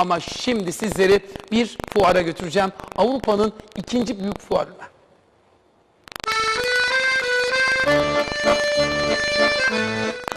Ama şimdi sizleri bir fuara götüreceğim. Avrupa'nın ikinci büyük fuarına.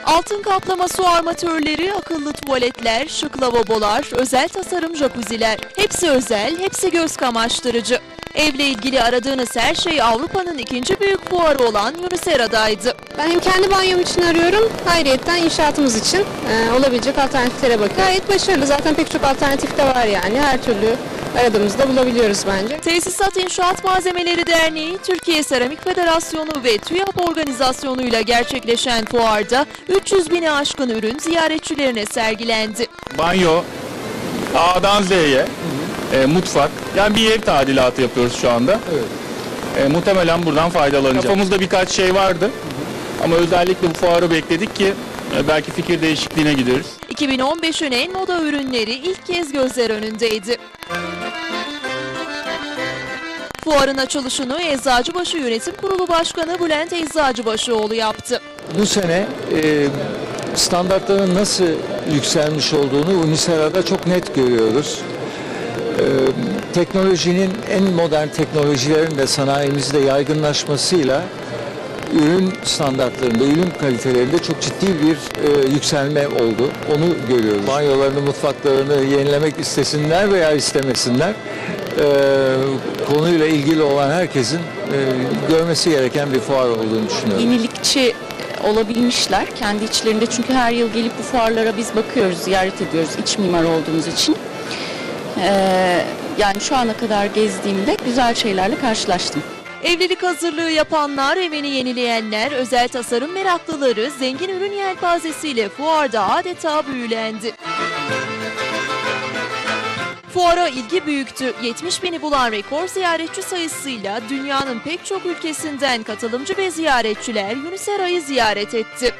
Altın kaplama su armatörleri, akıllı tuvaletler, şık lavabolar, özel tasarım jacuzziler. Hepsi özel, hepsi göz kamaştırıcı. Evle ilgili aradığınız her şey Avrupa'nın ikinci büyük fuarı olan Unisera'daydı. Ben hem kendi banyom için arıyorum, ayrıyetten inşaatımız için e, olabilecek alternatiflere bakıyorum. Gayet başarılı. Zaten pek çok alternatif de var yani. Her türlü aradığımızda bulabiliyoruz bence. Tesisat İnşaat Malzemeleri Derneği, Türkiye Seramik Federasyonu ve TÜYAP organizasyonuyla gerçekleşen fuarda 300 bini aşkın ürün ziyaretçilerine sergilendi. banyo A'dan Z'ye, e, mutfak. Yani bir ev tadilatı yapıyoruz şu anda. E, muhtemelen buradan faydalanacağız. Kafamızda birkaç şey vardı. Ama özellikle bu fuarı bekledik ki e, belki fikir değişikliğine gideriz. 2015'ün en moda ürünleri ilk kez gözler önündeydi. Fuarın açılışını Eczacıbaşı Yönetim Kurulu Başkanı Bülent Eczacıbaşıoğlu yaptı. Bu sene e, standartların nasıl yükselmiş olduğunu Unisera'da çok net görüyoruz. E, teknolojinin en modern teknolojilerin de sanayimizde yaygınlaşmasıyla ürün standartlarında, ürün kalitelerinde çok ciddi bir e, yükselme oldu. Onu görüyoruz. Banyolarını, mutfaklarını yenilemek istesinler veya istemesinler. e, konuyla ilgili olan herkesin e, görmesi gereken bir fuar olduğunu düşünüyorum. yenilikçi olabilmişler kendi içlerinde. Çünkü her yıl gelip bu fuarlara biz bakıyoruz, ziyaret ediyoruz iç mimar olduğumuz için. Ee, yani şu ana kadar gezdiğimde güzel şeylerle karşılaştım. Evlilik hazırlığı yapanlar, evini yenileyenler, özel tasarım meraklıları zengin ürün yelpazesiyle fuarda adeta büyülendi. Fuara ilgi büyüktü. 70 bini bulan rekor ziyaretçi sayısıyla dünyanın pek çok ülkesinden katılımcı ve ziyaretçiler Unisera'yı ziyaret etti.